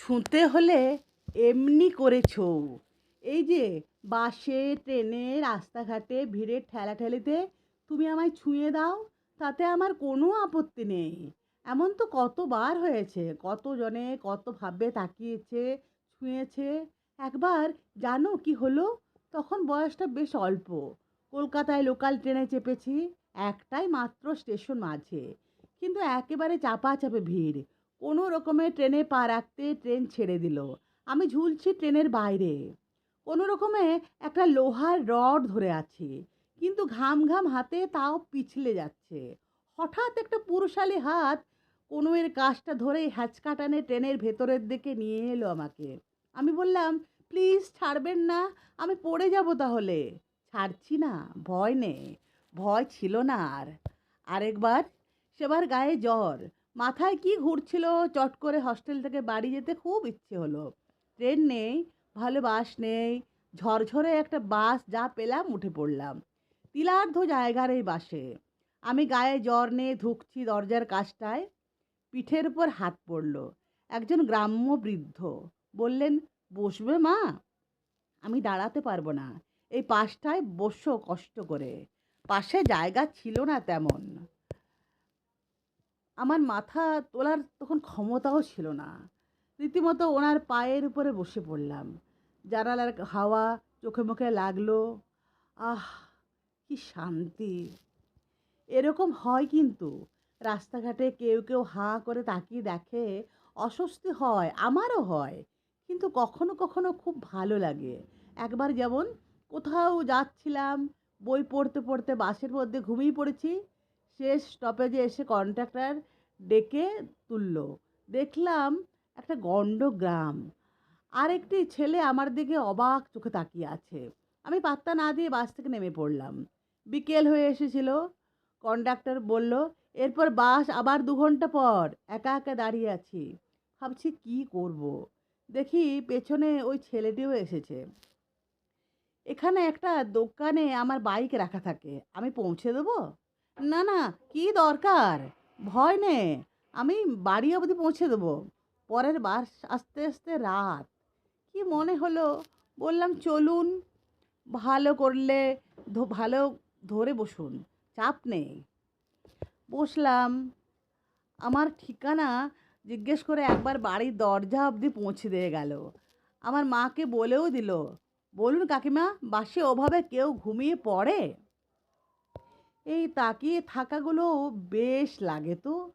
ছুঁতে হলে এমনি করে ছৌ। এই যে বাসে, ট্রেনে, রাস্তাঘাটে ভিড়ের ঠেলাঠেলিতে তুমি আমায় ছুঁয়ে দাও, তাতে আমার কোনো আপত্তি নেই। এমন তো কতবার হয়েছে, কতজনে কতভাবে তাকিয়েছে, ছুঁয়েছে। একবার জানো কি হলো? তখন বয়সটা বেশ অল্প। কলকাতায় লোকাল ট্রেনে চেপেছি, একটাই মাত্র স্টেশন মাঝে। কিন্তু একেবারে চাপা চাপে ভিড়। কোনো রকমে ট্রেনে পা রাখতে ট্রেন ছেড়ে দিল। আমি ঝুলছি ট্রেনের বাইরে। কোনো রকমে একটা লোহার রড ধরে আছি, কিন্তু ঘাম ঘাম হাতে তাও পিছলে যাচ্ছে। হঠাৎ একটা পুরুষালী হাত কোনো এর কাজটা ধরে হ্যাচকা টানে ট্রেনের ভেতরের দিকে নিয়ে এলো আমাকে। আমি বললাম, প্লিজ ছাড়বেন না, আমি পড়ে যাব তাহলে। ছাড়ছি না, ভয় নেই, ভয় ছিল না আর। আরেকবার? সেবার গায়ে জ্বর। মাথায় কি ঘুরছিল? চট করে হস্টেল থেকে বাড়ি যেতে খুব ইচ্ছে হলো। ট্রেন নেই, ভালো বাস নেই, ঝরঝরে একটা বাস যা পেলাম উঠে পড়লাম। তিলার্ধ জায়গার এই বাসে আমি গায়ে জ্বর নিয়ে ধুকছি দরজার কাজটায় পিঠের উপর হাত পড়ল। একজন গ্রাম্য বৃদ্ধ বললেন, বসবে মা? আমি দাঁড়াতে পারব না। এই পাশটায় বসো কষ্ট করে। পাশে জায়গা ছিল না তেমন। আমার মাথা তোলার তখন ক্ষমতাও ছিল না। রীতিমতো ওনার পায়ের উপরে বসে পড়লাম। জানালার হাওয়া চোখে মুখে লাগল। আহ, কি শান্তি। এরকম হয় কিন্তু। রাস্তাঘাটে কেউ কেউ হাঁ করে তাকিয়ে দেখে, অস্বস্তি হয়, আমারও হয়। কিন্তু কখনো কখনো খুব ভালো লাগে। একবার যেমন কোথাও যাচ্ছিলাম, বই পড়তে পড়তে বাসের মধ্যে ঘুমিয়ে পড়েছি। শেষ স্টপেজে এসে কন্ট্রাক্টর ডেকে তুলল। দেখলাম একটা গণ্ড গ্রাম আর একটি ছেলে আমার দিকে অবাক চোখে তাকিয়ে আছে। আমি পাত্তা না দিয়ে বাস থেকে নেমে পড়লাম। বিকেল হয়ে এসেছিল। কন্ডাক্টর বলল, এরপর বাস আবার দু ঘণ্টা পর, একা একা দাঁড়িয়ে আছি। ভাবছি কি করব। দেখি পেছনে ওই ছেলেটিও এসেছে। এখানে একটা দোকানে আমার বাইক রাখা থাকে। আমি পৌঁছে দেবো? না না, কি দরকার? ভয় নে আমি বাড়ি অবধি পৌঁছে দেবো। পরের বাস আস্তে আস্তে রাত। কি মনে হলো? বললাম, চলুন, ভালো করলে ভালো ধরে বসুন, চাপ নেই। বসলাম। আমার ঠিকানা জিজ্ঞেস করে একবার বাড়ির দরজা অবধি পৌঁছে দিয়ে গেল। আমার মাকে বলেও দিল, বলুন কাকিমা, বাসে ওভাবে কেউ ঘুমিয়ে পড়ে? এই তাকিয়ে থাকাগুলো বেশ লাগে তো।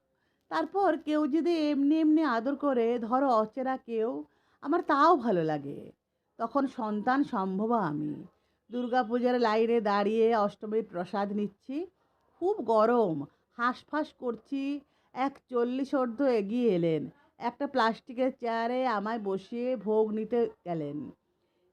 তারপর কেউ যদি এমনি এমনি আদর করে, ধরো অচেনা কেউ, আমার তাও ভালো লাগে। তখন সন্তান সম্ভব আমি। দুর্গাপূজার লাইনে দাঁড়িয়ে অষ্টমীর প্রসাদ নিচ্ছি। খুব গরম, হাঁসফাঁস করছি। এক চল্লিশ অর্ধ এগিয়ে এলেন। একটা প্লাস্টিকের চেয়ারে আমায় বসিয়ে ভোগ নিতে গেলেন।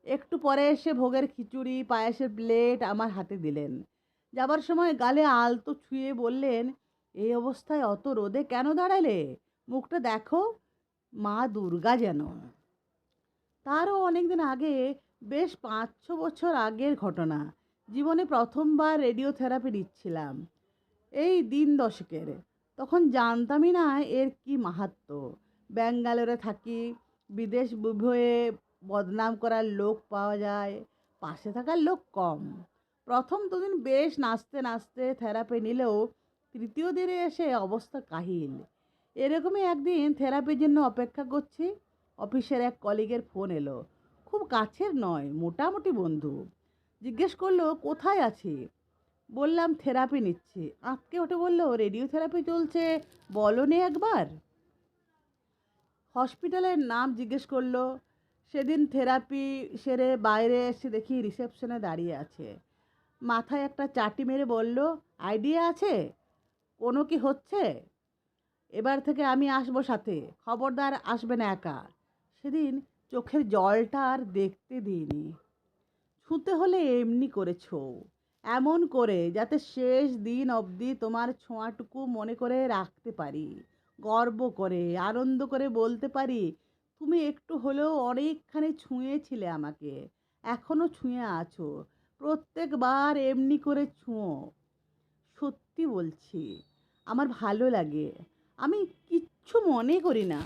একটু পরে এসে ভোগের খিচুড়ি, পায়েসের প্লেট আমার হাতে দিলেন। যাবার সময় গালে আলতো ছুঁয়ে বললেন, এই অবস্থায় অত রোদে কেন দাঁড়ালে? মুখটা দেখো, মা দুর্গা যেন। তারও অনেক দিন আগে, বেশ পাঁচ ছ বছর আগের ঘটনা। জীবনে প্রথমবার রেডিও থেরাপি নিচ্ছিলাম। এই দিন দশকের। তখন জানতামই না এর কি মাহাত্ম। ব্যাঙ্গালোরে থাকি, বিদেশ হয়ে বদনাম করার লোক পাওয়া যায়, পাশে থাকার লোক কম। প্রথম দুদিন বেশ নাচতে নাচতে থেরাপি নিলেও তৃতীয় দিনে এসে অবস্থা কাহিল। এরকমই একদিন থেরাপির জন্য অপেক্ষা করছি, অফিসের এক কলিগের ফোন এলো। খুব কাছের নয়, মোটামুটি বন্ধু। জিজ্ঞেস করল, কোথায় আছি? বললাম, থেরাপি নিচ্ছি। আঁতকে ওঠে বলল রেডিও থেরাপি চলছে বলো নে একবার? হসপিটালের নাম জিজ্ঞেস করল, সেদিন থেরাপি সেরে বাইরে এসে দেখি রিসেপশনে দাঁড়িয়ে আছে। মাথায় একটা চাটি মেরে বলল, আইডিয়া আছে? কোনো কি হচ্ছে? এবার থেকে আমি আসব সাথে, খবরদার আসবে না একা। সেদিন চোখের জলটা আর দেখতে দিইনি। ছুঁতে হলে এমনি করে ছৌ, এমন করে যাতে শেষ দিন অবধি তোমার ছোঁয়াটুকু মনে করে রাখতে পারি, গর্ব করে, আনন্দ করে বলতে পারি, তুমি একটু হলেও অনেকখানি ছুঁয়েছিলে আমাকে এখনও ছুঁয়ে আছো প্রত্যেকবার এমনি করে ছুঁয়ো। সত্যি বলছি আমার ভালো লাগে। আমি কিচ্ছু মনে করি না।